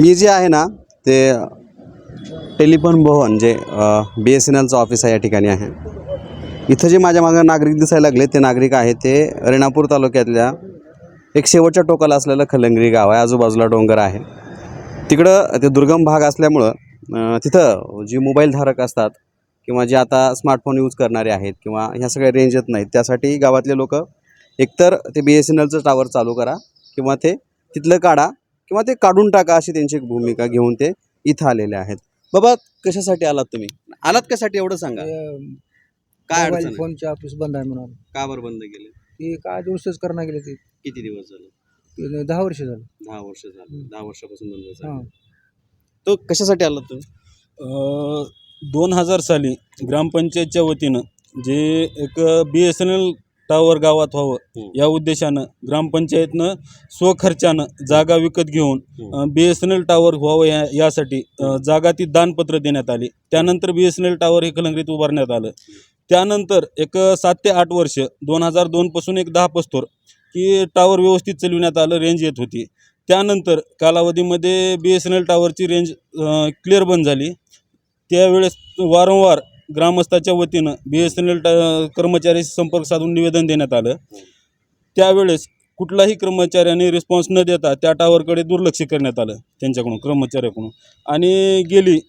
मी जे आहे ना ते टेलिफोन भवन जे बी एस एन एलचं ऑफिस आहे या ठिकाणी आहे. इथं जे माझ्या मागं नागरिक दिसायला लागले ते नागरिक आहे ते रेणापूर तालुक्यातल्या एक शेवटच्या टोकाला असलेलं खलंगरी गाव आहे. आजूबाजूला डोंगर आहे. तिकडं ते दुर्गम भाग असल्यामुळं तिथं जी मोबाईल धारक असतात किंवा जे आता स्मार्टफोन यूज करणारे आहेत किंवा ह्या सगळ्या रेंज येत नाहीत त्यासाठी गावातले लोक एकतर ते बी एस एन एलचं टावर चालू करा किंवा ते तिथलं काढा. किंवा ते काढून टाका अशी त्यांची एक भूमिका घेऊन ते इथं आलेले आहेत. बाबा कशासाठी आलात तुम्ही? आलात कशासाठी एवढं सांगा. काय अडचण मोबाईल आहे? फोनचे ऑफिस बंद आहे म्हणून. का बरं बंद केले? ते काय दुरुस्तच करणं गेले ते. किती दिवस झाले? ते दहा वर्ष झालं. दहा वर्ष झाले. दहा वर्षापासून बंद हां. झाले तो कशासाठी आलात तुम्ही? दोन हजार साली ग्रामपंचायतच्या वतीनं जे एक B S N L tower गावात व्हावं. या उद्देशानं ग्रामपंचायतनं स्वखर्चानं जागा विकत घेऊन. B S N L tower व्हावं या यासाठी जागा ती दानपत्र देण्यात आली. त्यानंतर B S N L tower हे कलंगरीत उभारण्यात आलं. त्यानंतर एक सात ते आठ वर्ष दोन हजार दोनपासून एक दहा पस्तोर की टावर व्यवस्थित चालविण्यात आलं रेंज येत होती. त्यानंतर कालावधीमध्ये बी एस एन एल टावरची रेंज क्लिअर बंद झाली. त्यावेळेस वारंवार ग्रामस्थाच्या वतीनं बी एस एन एल टा कर्मचाऱ्याशी संपर्क साधून निवेदन देण्यात आलं. त्यावेळेस कुठलाही कर्मचाऱ्याने रिस्पॉन्स न देता त्या टावरकडे दुर्लक्ष करण्यात आलं त्यांच्याकडून कर्मचाऱ्याकडून. आणि गेली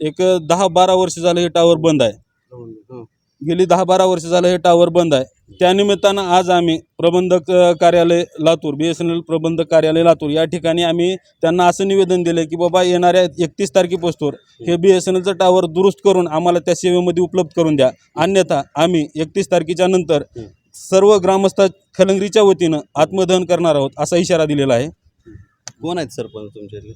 एक दहा बारा वर्ष झालं हे टावर बंद आहे. हं. गेली दहा बारा वर्ष झालं हे टावर बंद आहे. त्यानिमित्तानं आज आम्ही प्रबंधक कार्यालय Latur B S N L प्रबंधक कार्यालय लातूर या ठिकाणी आम्ही त्यांना असं निवेदन दिलं की बाबा येणाऱ्या एकतीस तारखेपासून हे बी एस एन एलचं टावर दुरुस्त करून आम्हाला त्या सेवेमध्ये उपलब्ध करून द्या. अन्यथा आम्ही एकतीस तारखेच्या नंतर. सर्व ग्रामस्थ खलंगरीच्या वतीनं आत्मदहन करणार आहोत असा इशारा दिलेला आहे. कोण आहेत सरपंच तुमच्यातले?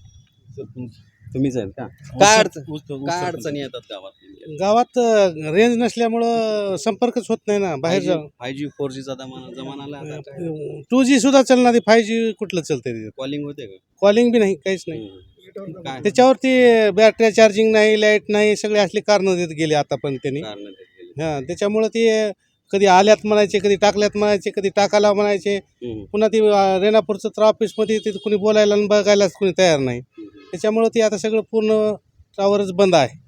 तुम्हीच आहेत का काय अडचण काय अडचणी येतात गावात? गावात रेंज नसल्यामुळं संपर्कच होत नाही ना बाहेर जाऊन. फाय जी फोर जीचा जमाना जमाना आला आता. टू जी सुद्धा चालणार फाय जी कुठलं चालतंय कॉलिंग होते का? कॉलिंग बी नाही काहीच नाही. काय त्याच्यावरती बॅटरी चार्जिंग नाही लाइट नाही सगळे असले कारणं देत गेले आता पण त्यांनी कारणं. हां त्याच्यामुळं ते कधी आल्यात म्हणायचे कधी टाकल्यात म्हणायचे कधी टाकायला म्हणायचे. पुन्हा ती अ, रेणापूरचं तर ऑफिसमध्ये तिथे कुणी बोलायला आणि बघायलाच कुणी तयार नाही. त्याच्यामुळं ते आता सगळं पूर्ण टावरच बंद आहे.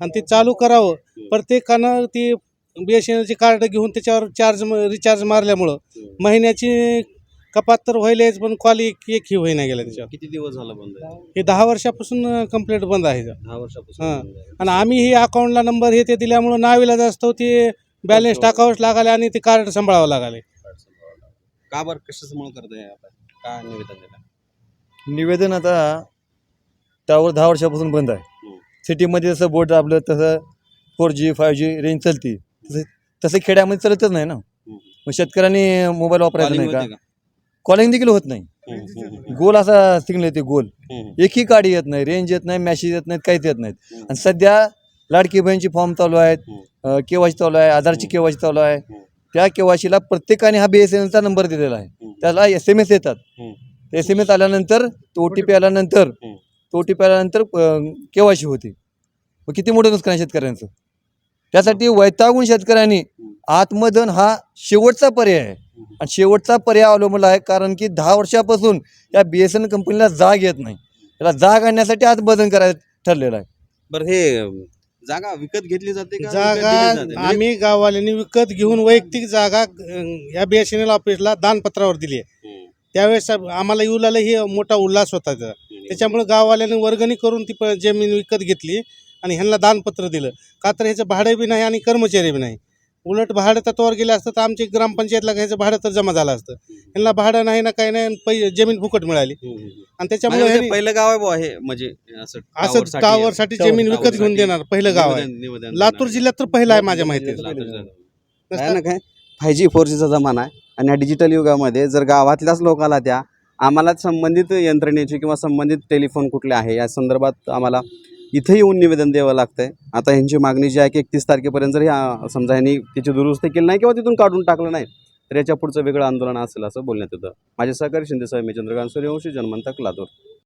आणि ते चालू करावं. प्रत्येकानं ती बी एस एन एलचे कार्ड घेऊन त्याच्यावर चार्ज रिचार्ज मारल्यामुळं हं. महिन्याची कपात तर व्हायलाच पण कॉल एक एकही होईना गेला त्याच्यावर. किती दिवस झाला बंद? हे दहा वर्षापासून कंप्लीट बंद आहे दहा वर्षापासून हां. आणि आम्ही ही अकाउंटला नंबर हे ते दिल्यामुळं नावीला असतो ते बॅलन्स टाकावंच लागाले आणि ते कार्ड सांभाळावं लागाले का बरं? कशामुळे करताय आता काय निवेदन दिलं निवेदन आता त्यावर दहा वर्षापासून बंद आहे हम्म. सिटीमध्ये जसं बोर्ड दाबलं तसं four G five G range चालती तसं तसं खेड्यामध्ये चालतच नाही ना मग शेतकऱ्यांनी मोबाईल वापरायचा नाही का? कॉलिंग देखील होत नाही हं, हं, हं. गोल असा सिग्नल येते गोल हं, एकही गाडी येत नाही रेंज येत नाही मॅसेज येत नाहीत काहीच येत नाहीत हं. आणि सध्या लाडकी बहीणची फॉर्म चालू आहेत हं. केवायसी चालू आहे आधारची हं. केवायसी चालू आहे हं. त्या केवायसीला प्रत्येकाने हा बी एस एन एलचा नंबर दिलेला आहे हं. त्याला एस एम एस येतात हं. एस एम एस आल्यानंतर तो ओ टी पी आल्यानंतर हं. तो टी पी आल्यानंतर केवायसी होती. मग किती मोठं नुकसान आहे शेतकऱ्यांचं? त्यासाठी वैतागून शेतकऱ्यांनी आत्मदन हा शेवटचा पर्याय आहे. आणि शेवटचा पर्याय अवलंबला आहे कारण की दहा वर्षापासून या बी एस एन कंपनीला जाग येत नाही. त्याला जाग आणण्यासाठी आत्मदन करायचं ठरलेलं आहे. बरं हे जागा विकत घेतली जाते का? विकत दिली जागा जाते? म्हणजे- आम्ही गाववाल्यांनी विकत घेऊन वैयक्तिक जागा अ, या बी एस एन एल ऑफिसला दानपत्रावर दिली आहे. त्यावेळेस आम्हाला येऊ लागलं हे मोठा उल्हास होता त्याचा. त्याच्यामुळे गाववाल्यांनी वर्गणी करून ती प- जमीन विकत घेतली आणि ह्यांना दानपत्र दिलं. का तर ह्याचं भाडं बी नाही आणि कर्मचारी बी नाही. उलट भाडं तत्वावर गेलं असतं तर आमच्या ग्रामपंचायतला ह्याचं भाडं तर जमा झालं असतं. ह्यांना भाडं नाही ना काही नाही पै जमीन फुकट मिळाली. आणि त्याच्यामुळे म्हणजे ह्यांनी पहिलं गाव आहे बुवा हे म्हणजे असं असं टावरसाठी- टावरसाठी जमीन विकत घेऊन देणार पहिलं गाव आहे. निवेदन- निवेदन लातूर देणार. जिल्ह्यात तर पहिलं आहे माझ्या माहितीत. लातूर जिल्ह्यात. काय ना काय फाय जी फोर जीचा जमाना आहे. आणि या डिजिटल युगामध्ये जर गावातल्याच लोकाला त्या आम्हाला संबंधित यंत्रणेची किंवा संबंधित टेलिफोन कुठले आहे? या संदर्भात आम्हाला इथे येऊन निवेदन द्यावं लागतंय. आता ह्यांची मागणी जी आहे की एकतीस तारखेपर्यंत जर ह्या समजा ह्यांनी तिची दुरुस्ती केली नाही किंवा तिथून काढून टाकलं नाही तर याच्या पुढचं वेगळं आंदोलन असेल असं बोलण्यात येतं. माझे सहकारी शिंदे साहेब मी चंद्रकांत सूर्यवंशी जनमंतक लातूर.